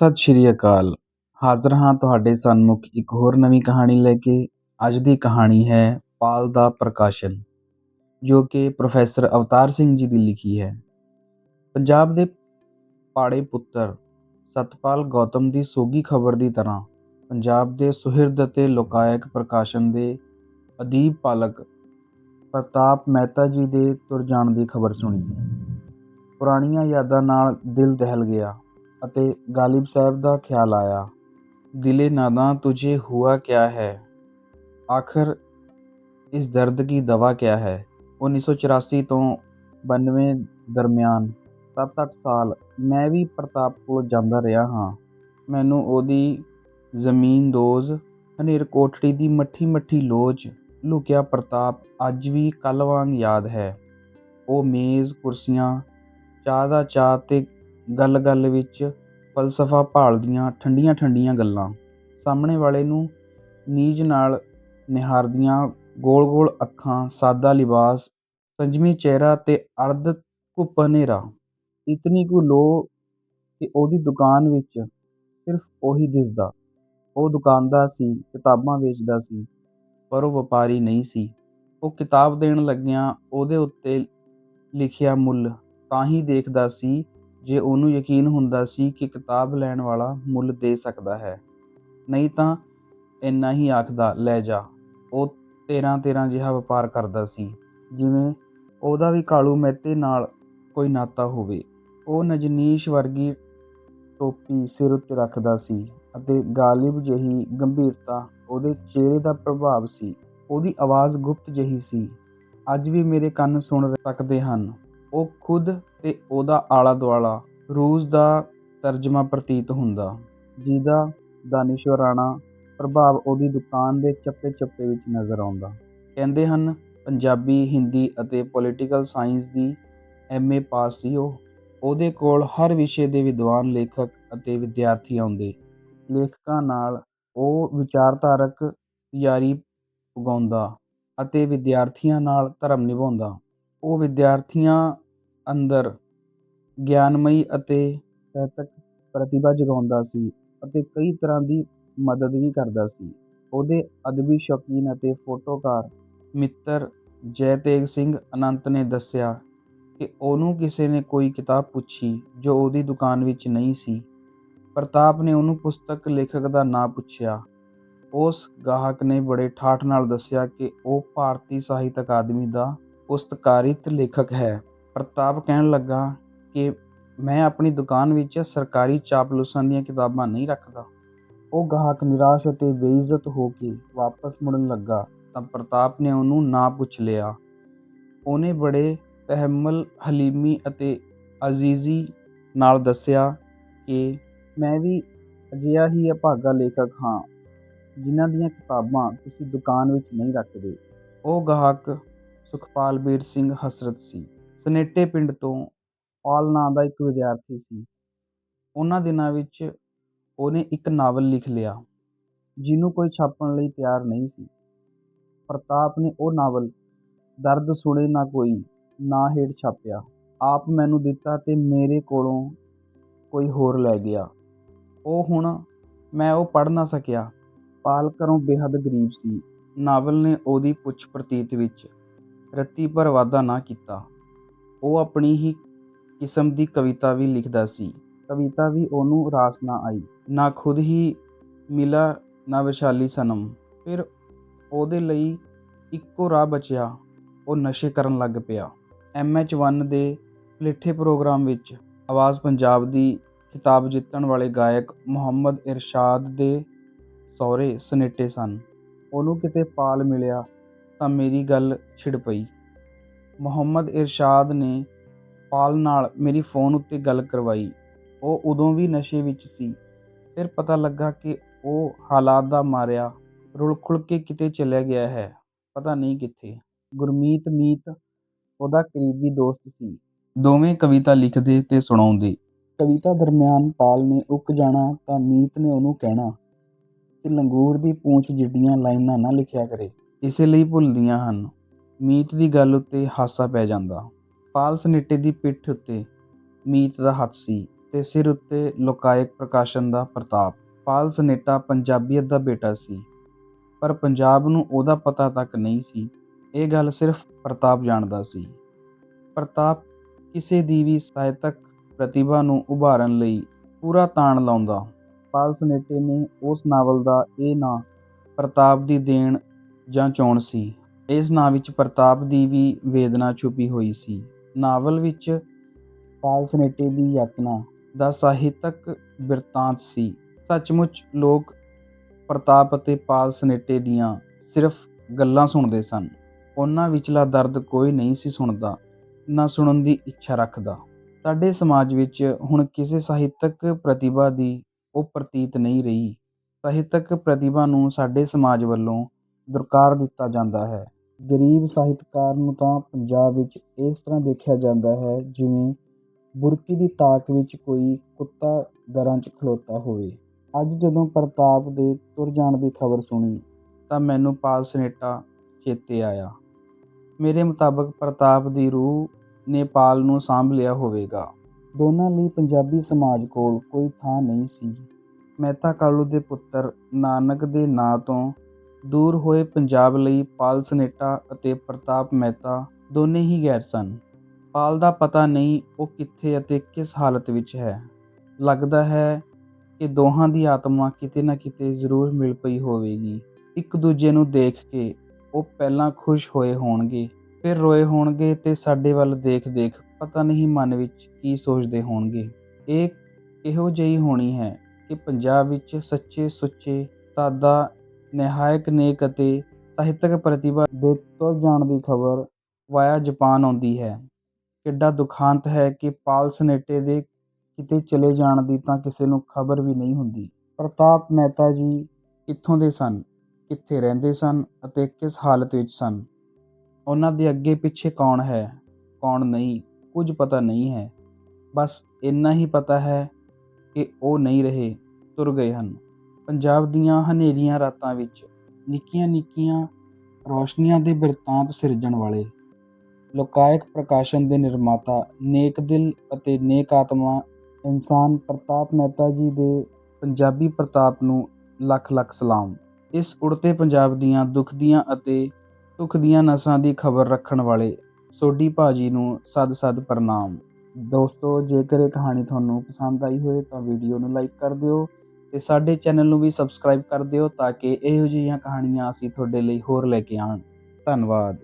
ਸਤਿ ਸ਼੍ਰੀ ਅਕਾਲ। ਹਾਜ਼ਰ ਹਾਂ ਤੁਹਾਡੇ ਸਨਮੁਖ ਇੱਕ ਹੋਰ ਨਵੀਂ ਕਹਾਣੀ ਲੈ ਕੇ। ਅੱਜ ਦੀ ਕਹਾਣੀ ਹੈ ਪਾਲ ਦਾ ਪ੍ਰਕਾਸ਼ਨ, ਜੋ ਕਿ ਪ੍ਰੋਫੈਸਰ ਅਵਤਾਰ ਸਿੰਘ ਜੀ ਦੀ ਲਿਖੀ ਹੈ। ਪੰਜਾਬ ਦੇ ਪਾੜੇ ਪੁੱਤਰ ਸਤਪਾਲ ਗੌਤਮ ਦੀ ਸੋਗੀ ਖਬਰ ਦੀ ਤਰ੍ਹਾਂ ਪੰਜਾਬ ਦੇ ਸੁਹਿਰਦ ਅਤੇ ਲੋਕਾਇਕ ਪ੍ਰਕਾਸ਼ਨ ਦੇ ਅਦੀਬ ਪਾਲਕ ਪ੍ਰਤਾਪ ਮਹਿਤਾ ਜੀ ਦੇ ਤੁਰ ਜਾਣ ਦੀ ਖਬਰ ਸੁਣੀ। ਪੁਰਾਣੀਆਂ ਯਾਦਾਂ ਨਾਲ ਦਿਲ ਦਹਿਲ ਗਿਆ। ਅਤੇ ਗਾਲਿਬ ਸਾਹਿਬ ਦਾ ਖਿਆਲ ਆਇਆ, ਦਿਲੇ ਨਾਦਾਂ ਤੁਝੇ ਹੁਆ ਕਿਆ ਹੈ? ਆਖਰ ਇਸ ਦਰਦ ਕੀ ਦਵਾ ਕਿਆ ਹੈ? 1984 ਤੋਂ 92 ਦਰਮਿਆਨ 7-8 ਸਾਲ, ਮੈਂ ਵੀ ਪ੍ਰਤਾਪ ਕੋਲ ਜਾਂਦਾ ਰਿਹਾ ਹਾਂ। ਮੈਨੂੰ ਉਹਦੀ ਜ਼ਮੀਨ ਦੋਜ਼, ਹਨੇਰ ਕੋਠੜੀ ਦੀ ਮੱਠੀ ਮੱਠੀ ਲੋਚ ਲੁਕਿਆ ਪ੍ਰਤਾਪ ਅੱਜ ਵੀ ਕੱਲ੍ਹ ਵਾਂਗ ਯਾਦ ਹੈ। ਉਹ ਮੇਜ਼, ਕੁਰਸੀਆਂ, ਚਾਹ ਦਾ ਚਾਹ ਤੇ ਗੱਲ ਗੱਲ ਵਿੱਚ ਫਲਸਫਾ ਭਾਲਦੀਆਂ ਠੰਡੀਆਂ ਠੰਡੀਆਂ ਗੱਲਾਂ। ਸਾਹਮਣੇ ਵਾਲੇ ਨੂੰ ਨੀਝ ਨਾਲ ਨਿਹਾਰਦੀਆਂ ਗੋਲ ਗੋਲ ਅੱਖਾਂ, ਸਾਦਾ ਲਿਬਾਸ, ਸੰਜਮੀ ਚਿਹਰਾ ਤੇ ਅਰਧ ਘੁੱਪ ਹਨੇਰਾ। ਇਤਨੀ ਕੁ ਲੋ ਕਿ ਉਹਦੀ ਦੁਕਾਨ ਵਿੱਚ ਸਿਰਫ ਉਹੀ ਦਿਸਦਾ। ਉਹ ਦੁਕਾਨਦਾਰ ਸੀ, ਕਿਤਾਬਾਂ ਵੇਚਦਾ ਸੀ, ਪਰ ਉਹ ਵਪਾਰੀ ਨਹੀਂ ਸੀ। ਉਹ ਕਿਤਾਬ ਦੇਣ ਲੱਗਿਆਂ ਉਹਦੇ ਉੱਤੇ ਲਿਖਿਆ ਮੁੱਲ ਤਾਂ ਹੀ ਦੇਖਦਾ ਸੀ ਜੇ ਉਹਨੂੰ ਯਕੀਨ ਹੁੰਦਾ ਸੀ ਕਿ ਕਿਤਾਬ ਲੈਣ ਵਾਲਾ ਮੁੱਲ ਦੇ ਸਕਦਾ ਹੈ, ਨਹੀਂ ਤਾਂ ਇੰਨਾ ਹੀ ਆਖਦਾ, ਲੈ ਜਾ। ਉਹ ਤੇਰਾਂ ਤੇਰਾਂ ਜਿਹਾ ਵਪਾਰ ਕਰਦਾ ਸੀ, ਜਿਵੇਂ ਉਹਦਾ ਵੀ ਕਾਲੂ ਮਹਿਤੇ ਨਾਲ ਕੋਈ ਨਾਤਾ ਹੋਵੇ। ਉਹ ਨਜਨੀਸ਼ ਵਰਗੀ ਟੋਪੀ ਸਿਰ ਉੱਤੇ ਰੱਖਦਾ ਸੀ ਅਤੇ ਗਾਲਿਬ ਜਿਹੀ ਗੰਭੀਰਤਾ ਉਹਦੇ ਚਿਹਰੇ ਦਾ ਪ੍ਰਭਾਵ ਸੀ। ਉਹਦੀ ਆਵਾਜ਼ ਗੁਪਤ ਜਿਹੀ ਸੀ। ਅੱਜ ਵੀ ਮੇਰੇ ਕੰਨ ਸੁਣ ਸਕਦੇ ਹਨ। ਉਹ ਖੁਦ ਤੇ ਉਹਦਾ ਆਲਾ ਦੁਆਲਾ ਰੂਸ ਦਾ ਤਰਜਮਾ ਪ੍ਰਤੀਤ ਹੁੰਦਾ। ਜਿਹਦਾ ਦਾਨਿਸ਼ਵਰਾਣਾ ਪ੍ਰਭਾਵ ਉਹਦੀ ਦੁਕਾਨ ਦੇ ਚੱਪੇ ਚੱਪੇ ਵਿੱਚ ਨਜ਼ਰ ਆਉਂਦਾ। ਕਹਿੰਦੇ ਹਨ, ਪੰਜਾਬੀ, ਹਿੰਦੀ ਅਤੇ ਪੋਲੀਟੀਕਲ ਸਾਇੰਸ ਦੀ ਐਮਏ ਪਾਸ ਸੀ ਉਹ। ਉਹਦੇ ਕੋਲ ਹਰ ਵਿਸ਼ੇ ਦੇ ਵਿਦਵਾਨ, ਲੇਖਕ ਅਤੇ ਵਿਦਿਆਰਥੀ ਆਉਂਦੇ। ਲੇਖਕਾਂ ਨਾਲ ਉਹ ਵਿਚਾਰਧਾਰਕ ਯਾਰੀ ਉਗਾਉਂਦਾ ਅਤੇ ਵਿਦਿਆਰਥੀਆਂ ਨਾਲ ਧਰਮ ਨਿਭਾਉਂਦਾ। ਉਹ ਵਿਦਿਆਰਥੀਆਂ ਅੰਦਰ ਗਿਆਨਮਈ ਅਤੇ ਸਾਹਿਤਕ ਪ੍ਰਤਿਭਾ ਜਗਾਉਂਦਾ ਸੀ ਅਤੇ ਕਈ ਤਰ੍ਹਾਂ ਦੀ ਮਦਦ ਵੀ ਕਰਦਾ ਸੀ। ਉਹਦੇ ਅਦਬੀ ਸ਼ੌਕੀਨ ਅਤੇ ਫੋਟੋਕਾਰ ਮਿੱਤਰ ਜੈ ਤੇਗ ਸਿੰਘ ਅਨੰਤ ਨੇ ਦੱਸਿਆ ਕਿ ਉਹਨੂੰ ਕਿਸੇ ਨੇ ਕੋਈ ਕਿਤਾਬ ਪੁੱਛੀ ਜੋ ਉਹਦੀ ਦੁਕਾਨ ਵਿੱਚ ਨਹੀਂ ਸੀ। ਪ੍ਰਤਾਪ ਨੇ ਉਹਨੂੰ ਪੁਸਤਕ ਲੇਖਕ ਦਾ ਨਾਂ ਪੁੱਛਿਆ। ਉਸ ਗਾਹਕ ਨੇ ਬੜੇ ਠਾਠ ਨਾਲ ਦੱਸਿਆ ਕਿ ਉਹ ਭਾਰਤੀ ਸਾਹਿਤ ਅਕਾਦਮੀ ਦਾ ਪੁਸਤਕਾਰਿਤ ਲੇਖਕ ਹੈ। ਪ੍ਰਤਾਪ ਕਹਿਣ ਲੱਗਾ ਕਿ ਮੈਂ ਆਪਣੀ ਦੁਕਾਨ ਵਿੱਚ ਸਰਕਾਰੀ ਚਾਪਲੂਸਾਂ ਦੀਆਂ ਕਿਤਾਬਾਂ ਨਹੀਂ ਰੱਖਦਾ। ਉਹ ਗਾਹਕ ਨਿਰਾਸ਼ ਅਤੇ ਬੇਇੱਜ਼ਤ ਹੋ ਕੇ ਵਾਪਸ ਮੁੜਨ ਲੱਗਾ ਤਾਂ ਪ੍ਰਤਾਪ ਨੇ ਉਹਨੂੰ ਨਾ ਪੁੱਛ ਲਿਆ। ਉਹਨੇ ਬੜੇ ਤਹਿਮਲ, ਹਲੀਮੀ ਅਤੇ ਅਜ਼ੀਜ਼ੀ ਨਾਲ ਦੱਸਿਆ ਕਿ ਮੈਂ ਵੀ ਅਜਿਹਾ ਹੀ ਅਭਾਗਾ ਲੇਖਕ ਹਾਂ, ਜਿਨ੍ਹਾਂ ਦੀਆਂ ਕਿਤਾਬਾਂ ਤੁਸੀਂ ਦੁਕਾਨ ਵਿੱਚ ਨਹੀਂ ਰੱਖਦੇ। ਉਹ ਗਾਹਕ ਸੁਖਪਾਲ ਬੀਰ ਸਿੰਘ ਹਸਰਤ ਸੀ। ਸਨੇਟੇ ਪਿੰਡ ਤੋਂ ਪਾਲ ਨਾਂ ਦਾ ਇੱਕ ਵਿਦਿਆਰਥੀ ਸੀ। ਉਹਨਾਂ ਦਿਨਾਂ ਵਿੱਚ ਉਹਨੇ ਇੱਕ ਨਾਵਲ ਲਿਖ ਲਿਆ, ਜਿਹਨੂੰ ਕੋਈ ਛਾਪਣ ਲਈ ਤਿਆਰ ਨਹੀਂ ਸੀ। ਪ੍ਰਤਾਪ ਨੇ ਉਹ ਨਾਵਲ, ਦਰਦ ਸੁਣੇ ਨਾ ਕੋਈ, ਨਾ ਹੇਠ ਛਾਪਿਆ। ਆਪ ਮੈਨੂੰ ਦਿੱਤਾ ਤੇ ਮੇਰੇ ਕੋਲੋਂ ਕੋਈ ਹੋਰ ਲੈ ਗਿਆ। ਉਹ ਹੁਣ ਮੈਂ ਉਹ ਪੜ੍ਹ ਨਾ ਸਕਿਆ। ਪਾਲ ਘਰੋਂ ਬੇਹੱਦ ਗਰੀਬ ਸੀ। ਨਾਵਲ ਨੇ ਉਹਦੀ ਪੁੱਛ ਪ੍ਰਤੀਤ ਵਿੱਚ ਰੱਤੀ ਪਰ ਵਾਧਾ ਨਾ ਕੀਤਾ। ਉਹ ਆਪਣੀ ਹੀ ਕਿਸਮ ਦੀ ਕਵਿਤਾ ਵੀ ਲਿਖਦਾ ਸੀ। ਕਵਿਤਾ ਵੀ ਉਹਨੂੰ ਰਾਸ ਨਾ ਆਈ। ਨਾ ਖੁਦ ਹੀ ਮਿਲਾ, ਨਾ ਵਿਸ਼ਾਲੀ ਸਨਮ। ਫਿਰ ਉਹਦੇ ਲਈ ਇੱਕੋ ਰਾਹ ਬਚਿਆ। ਉਹ ਨਸ਼ੇ ਕਰਨ ਲੱਗ ਪਿਆ। ਐਮਐਚ 1 ਦੇ ਪਲੇਠੇ ਪ੍ਰੋਗਰਾਮ ਵਿੱਚ ਆਵਾਜ਼ ਪੰਜਾਬ ਦੀ ਖਿਤਾਬ ਜਿੱਤਣ ਵਾਲੇ ਗਾਇਕ ਮੁਹੰਮਦ ਇਰਸ਼ਾਦ ਦੇ ਸਹੁਰੇ ਸਨੇਟੇ ਸਨ। ਉਹਨੂੰ ਕਿਤੇ ਪਾਲ ਮਿਲਿਆ ਤਾਂ ਮੇਰੀ ਗੱਲ ਛਿੜ ਪਈ। ਮੁਹੰਮਦ ਇਰਸ਼ਾਦ ਨੇ ਪਾਲ ਨਾਲ ਮੇਰੀ ਫੋਨ ਉੱਤੇ ਗੱਲ ਕਰਵਾਈ। ਉਹ ਉਦੋਂ ਵੀ ਨਸ਼ੇ ਵਿੱਚ ਸੀ। ਫਿਰ ਪਤਾ ਲੱਗਾ ਕਿ ਉਹ ਹਾਲਾਤ ਦਾ ਮਾਰਿਆ, ਰੁਲ ਖੁਲ ਕੇ ਕਿਤੇ ਚਲਿਆ ਗਿਆ ਹੈ, ਪਤਾ ਨਹੀਂ ਕਿੱਥੇ। ਗੁਰਮੀਤ ਮੀਤ ਉਹਦਾ ਕਰੀਬੀ ਦੋਸਤ ਸੀ। ਦੋਵੇਂ ਕਵਿਤਾ ਲਿਖਦੇ ਤੇ ਸੁਣਾਉਂਦੇ। ਕਵਿਤਾ ਦਰਮਿਆਨ ਪਾਲ ਨੇ ਉੱਕ ਜਾਣਾ ਤਾਂ ਮੀਤ ਨੇ ਉਹਨੂੰ ਕਹਿਣਾ ਕਿ ਲੰਗੂਰ ਦੀ ਪੂੰਛ ਜਿੱਡੀਆਂ ਲਾਈਨਾਂ ਨਾ ਲਿਖਿਆ ਕਰੇ, ਇਸੇ ਲਈ ਭੁੱਲਦੀਆਂ ਹਨ। ਮੀਤ ਦੀ ਗੱਲ ਉੱਤੇ ਹਾਸਾ ਪੈ ਜਾਂਦਾ ਪਾਲ ਸਨੇਟੇ ਦੀ ਪਿੱਠ ਉੱਤੇ ਮੀਤ ਦਾ ਹੱਥ ਸੀ ਤੇ ਸਿਰ ਉੱਤੇ ਲੋਕਾਇਕ ਪ੍ਰਕਾਸ਼ਨ ਦਾ ਪ੍ਰਤਾਪ। ਪਾਲ ਸਨੇਟਾ ਪੰਜਾਬੀਅਤ ਦਾ ਬੇਟਾ ਸੀ, ਪਰ ਪੰਜਾਬ ਨੂੰ ਉਹਦਾ ਪਤਾ ਤੱਕ ਨਹੀਂ ਸੀ। ਇਹ ਗੱਲ ਸਿਰਫ਼ ਪ੍ਰਤਾਪ ਜਾਣਦਾ ਸੀ। ਪ੍ਰਤਾਪ ਕਿਸੇ ਦੀ ਵੀ ਸਾਹਿਤਕ ਪ੍ਰਤਿਭਾ ਨੂੰ ਉਭਾਰਨ ਲਈ ਪੂਰਾ ਤਾਣ ਲਾਉਂਦਾ। ਪਾਲ ਸਨੇਟੇ ਨੇ ਉਸ ਨਾਵਲ ਦਾ ਇਹ ਨਾਂ ਪ੍ਰਤਾਪ ਦੀ ਦੇਣ ਜਾਂ ਚੋਣ ਸੀ। ਇਸ ਨਾਂ ਵਿੱਚ ਪ੍ਰਤਾਪ ਦੀ ਵੀ ਵੇਦਨਾ ਛੁਪੀ ਹੋਈ ਸੀ। ਨਾਵਲ ਵਿੱਚ ਪਾਲਸਨੇਟੇ ਦੀ ਯਾਤਨਾ ਦਾ ਸਾਹਿਤਕ ਬਿਰਤਾਂਤ ਸੀ। ਸੱਚਮੁੱਚ ਲੋਕ ਪ੍ਰਤਾਪ ਅਤੇ ਪਾਲਸਨੇਟੇ ਦੀਆਂ ਸਿਰਫ਼ ਗੱਲਾਂ ਸੁਣਦੇ ਸਨ। ਉਹਨਾਂ ਵਿਚਲਾ ਦਰਦ ਕੋਈ ਨਹੀਂ ਸੀ ਸੁਣਦਾ, ਨਾ ਸੁਣਨ ਦੀ ਇੱਛਾ ਰੱਖਦਾ। ਸਾਡੇ ਸਮਾਜ ਵਿੱਚ ਹੁਣ ਕਿਸੇ ਸਾਹਿਤਕ ਪ੍ਰਤਿਭਾ ਦੀ ਉਹ ਪ੍ਰਤੀਤ ਨਹੀਂ ਰਹੀ। ਸਾਹਿਤਕ ਪ੍ਰਤਿਭਾ ਨੂੰ ਸਾਡੇ ਸਮਾਜ ਵੱਲੋਂ ਦੁਰਕਾਰ ਦਿੱਤਾ ਜਾਂਦਾ ਹੈ। ਗਰੀਬ ਸਾਹਿਤਕਾਰ ਨੂੰ ਤਾਂ ਪੰਜਾਬ ਵਿੱਚ ਇਸ ਤਰ੍ਹਾਂ ਦੇਖਿਆ ਜਾਂਦਾ ਹੈ ਜਿਵੇਂ ਬੁਰਕੀ ਦੀ ਤਾਕ ਵਿੱਚ ਕੋਈ ਕੁੱਤਾ ਦਰਾਂ 'ਚ ਖਲੋਤਾ ਹੋਵੇ। ਅੱਜ ਜਦੋਂ ਪ੍ਰਤਾਪ ਦੇ ਤੁਰ ਜਾਣ ਦੀ ਖ਼ਬਰ ਸੁਣੀ ਤਾਂ ਮੈਨੂੰ ਪਾਲ ਸਨੇਟਾ ਚੇਤੇ ਆਇਆ। ਮੇਰੇ ਮੁਤਾਬਕ ਪ੍ਰਤਾਪ ਦੀ ਰੂਹ ਨੇ ਪਾਲ ਨੂੰ ਸਾਂਭ ਲਿਆ ਹੋਵੇਗਾ। ਦੋਨਾਂ ਲਈ ਪੰਜਾਬੀ ਸਮਾਜ ਕੋਲ ਕੋਈ ਥਾਂ ਨਹੀਂ ਸੀ। ਮਹਿਤਾ ਕਾਲੂ ਦੇ ਪੁੱਤਰ ਨਾਨਕ ਦੇ ਨਾਂ ਤੋਂ ਦੂਰ ਹੋਏ ਪੰਜਾਬ ਲਈ ਪਾਲ ਸਨੇਟਾ ਅਤੇ ਪ੍ਰਤਾਪ ਮਹਿਤਾ ਦੋਨੇ ਹੀ ਗੈਰ ਸਨ। ਪਾਲ ਦਾ ਪਤਾ ਨਹੀਂ ਉਹ ਕਿੱਥੇ ਅਤੇ ਕਿਸ ਹਾਲਤ ਵਿੱਚ ਹੈ। ਲੱਗਦਾ ਹੈ ਕਿ ਦੋਹਾਂ ਦੀ ਆਤਮਾ ਕਿਤੇ ਨਾ ਕਿਤੇ ਜ਼ਰੂਰ ਮਿਲ ਪਈ ਹੋਵੇਗੀ। ਇੱਕ ਦੂਜੇ ਨੂੰ ਦੇਖ ਕੇ ਉਹ ਪਹਿਲਾਂ ਖੁਸ਼ ਹੋਏ ਹੋਣਗੇ, ਫਿਰ ਰੋਏ ਹੋਣਗੇ ਤੇ ਸਾਡੇ ਵੱਲ ਦੇਖ-ਦੇਖ ਪਤਾ ਨਹੀਂ ਮਨ ਵਿੱਚ ਕੀ ਸੋਚਦੇ ਹੋਣਗੇ। ਇਹ ਇਹੋ ਜਿਹੀ ਹੋਣੀ ਹੈ ਕਿ ਪੰਜਾਬ ਵਿੱਚ ਸੱਚੇ-ਸੁੱਚੇ, ਸਾਦਾ, ਨਿਹਾਇਕ ਨੇਕ ਅਤੇ ਸਾਹਿਤਕ ਪ੍ਰਤਿਭਾ ਦੇ ਤੁਰ ਜਾਣ ਦੀ ਖ਼ਬਰ ਵਾਇਆ ਜਾਪਾਨ ਆਉਂਦੀ ਹੈ। ਕਿੱਡਾ ਦੁਖਾਂਤ ਹੈ ਕਿ ਪਾਲ ਸਨੇਟੇ ਦੇ ਕਿਤੇ ਚਲੇ ਜਾਣ ਦੀ ਤਾਂ ਕਿਸੇ ਨੂੰ ਖ਼ਬਰ ਵੀ ਨਹੀਂ ਹੁੰਦੀ। ਪ੍ਰਤਾਪ ਮਹਿਤਾ ਜੀ ਕਿੱਥੋਂ ਦੇ ਸਨ, ਕਿੱਥੇ ਰਹਿੰਦੇ ਸਨ ਅਤੇ ਕਿਸ ਹਾਲਤ ਵਿੱਚ ਸਨ, ਉਹਨਾਂ ਦੇ ਅੱਗੇ-ਪਿੱਛੇ ਕੌਣ ਹੈ, ਕੌਣ ਨਹੀਂ, ਕੁਝ ਪਤਾ ਨਹੀਂ ਹੈ। ਬਸ ਇੰਨਾ ਹੀ ਪਤਾ ਹੈ ਕਿ ਉਹ ਨਹੀਂ ਰਹੇ, ਤੁਰ ਗਏ ਹਨ। ਪੰਜਾਬ ਦੀਆਂ ਹਨੇਰੀਆਂ ਰਾਤਾਂ ਵਿੱਚ ਨਿੱਕੀਆਂ-ਨਿੱਕੀਆਂ ਰੌਸ਼ਨੀਆਂ ਦੇ ਬਿਰਤਾਂਤ ਸਿਰਜਣ ਵਾਲੇ ਲੋਕਾਇਕ ਪ੍ਰਕਾਸ਼ਨ ਦੇ ਨਿਰਮਾਤਾ, ਨੇਕ ਦਿਲ ਅਤੇ ਨੇਕ ਆਤਮਾ ਇਨਸਾਨ ਪ੍ਰਤਾਪ ਮਹਿਤਾ ਜੀ ਦੇ ਪੰਜਾਬੀ ਪ੍ਰਤਾਪ ਨੂੰ ਲੱਖ-ਲੱਖ ਸਲਾਮ। ਇਸ ਉੜਤੇ ਪੰਜਾਬ ਦੀਆਂ ਦੁੱਖ ਦੀਆਂ ਅਤੇ ਸੁੱਖ ਦੀਆਂ ਨਸਾਂ ਦੀ ਖ਼ਬਰ ਰੱਖਣ ਵਾਲੇ ਸੋਢੀ ਭਾਅ ਜੀ ਨੂੰ ਸਦ-ਸਦ ਪ੍ਰਣਾਮ। ਦੋਸਤੋ ਜੇਕਰ ਇਹ ਕਹਾਣੀ ਤੁਹਾਨੂੰ ਪਸੰਦ ਆਈ ਹੋਵੇ ਤਾਂ ਵੀਡੀਓ ਨੂੰ ਲਾਈਕ ਕਰ ਦਿਓ ਤੇ ਸਾਡੇ ਚੈਨਲ ਨੂੰ ਵੀ ਸਬਸਕ੍ਰਾਈਬ ਕਰ ਦਿਓ ਤਾਂ ਕਿ ਇਹੋ ਜਿਹੀਆਂ ਕਹਾਣੀਆਂ ਅਸੀਂ ਤੁਹਾਡੇ ਲਈ ਹੋਰ ਲੈ ਕੇ ਆਉਣ। ਧੰਨਵਾਦ।